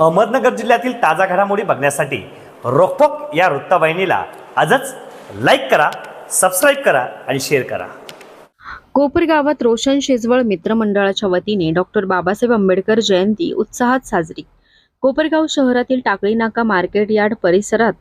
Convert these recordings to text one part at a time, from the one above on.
अहमदनगर जिल्ह्यातील ताजा घडामोडी बघण्यासाठी रोकटोक या वृत्तवाहिनीला आजच लाईक करा सबस्क्राईब करा आणि शेअर करा. कोपरगावात रोशन शेजवळ मित्रमंडळाच्या वतीने डॉक्टर बाबासाहेब आंबेडकर जयंती उत्साहात साजरी. कोपरगाव शहरातील टाकळी नाका मार्केट यार्ड परिसरात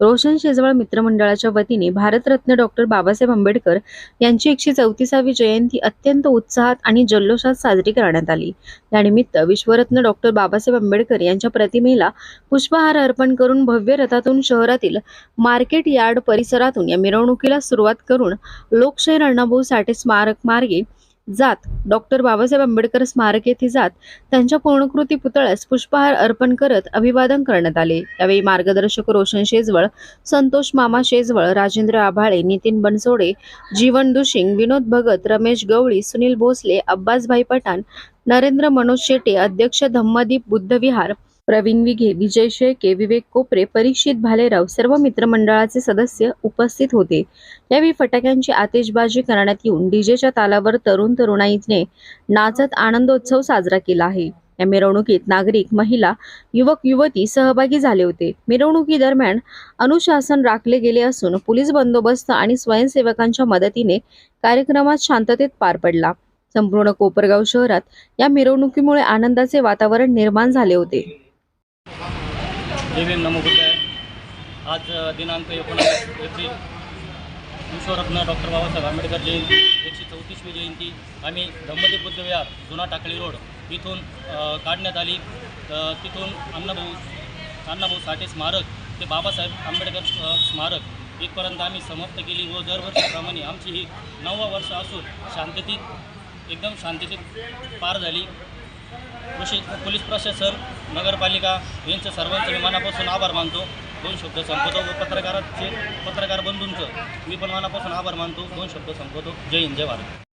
रोशन शेजवळ मित्रमंडळाच्या वतीने भारतरत्न डॉक्टर बाबासाहेब आंबेडकर यांची एकशे चौतीसावी जयंती अत्यंत उत्साहात आणि जल्लोषात साजरी करण्यात आली. यानिमित्त विश्वरत्न डॉक्टर बाबासाहेब आंबेडकर यांच्या प्रतिमेला पुष्पहार अर्पण करून भव्य रथातून शहरातील मार्केट यार्ड परिसरातून या मिरवणुकीला सुरुवात करून लोकशाहीर अण्णाभाऊ साठे स्मारक मार्गे जात. डॉक्टर बाबासाहेब आंबेडकर स्मारक येथे जात. त्यांच्या पूर्णकृती पुतळ्यास पुष्पहार अर्पण करत अभिवादन करण्यात आले. यावेळी मार्गदर्शक रोशन शेजवळ संतोष मामा शेजवळ राजेंद्र आभाळे नितीन बनसोडे जीवन दुशिंग विनोद भगत रमेश गवळी सुनील भोसले अब्बासभाई पठाण नरेंद्र मनोज शेटे अध्यक्ष धम्मदीप बुद्धविहार प्रवीण विघे विजय शेळके विवेक कोपरे परीक्षित भालेराव सर्व मित्रमंडळाचे सदस्य उपस्थित होते. यावेळी फटाक्यांची आतिषबाजी करण्यात येऊन डीजेच्या तालावर तरुण तरुणाईने नाचत आनंदोत्सव साजरा केला आहे. या मिरवणुकीत नागरिक महिला युवक युवती सहभागी झाले होते. मिरवणुकीदरम्यान अनुशासन राखले गेले असून पोलीस बंदोबस्त आणि स्वयंसेवकांच्या मदतीने कार्यक्रमात शांततेत पार पडला. संपूर्ण कोपरगाव शहरात या मिरवणुकीमुळे आनंदाचे वातावरण निर्माण झाले होते. जय भीम आज दिनांक एकोणीस एप्रिल विश्वरत्न डॉक्टर बाबासाहेब आंबेडकर जयंती एकशे चौतीसवी जयंती. आम्ही धम्मदेव बुद्धविहार जुना टाकळी रोड इथून काढण्यात आली. तिथून अण्णाभाऊ अण्णाभाऊ साठे स्मारक ते बाबासाहेब आंबेडकर स्मारक इथपर्यंत आम्ही समाप्त केली व दरवर्षीप्रमाणे आमची ही नववा वर्ष असून शांततेत एकदम शांततेत पार झाली. कृषी पोलीस प्रशासन नगरपालिका यांचं सर्वांचं मी मनापासून आभार मानतो. दोन शब्द संपवतो. व पत्रकाराचे पत्रकार बंधूंचं मी पण मनापासून आभार मानतो. दोन शब्द संपवतो. जय हिंद जय भारत.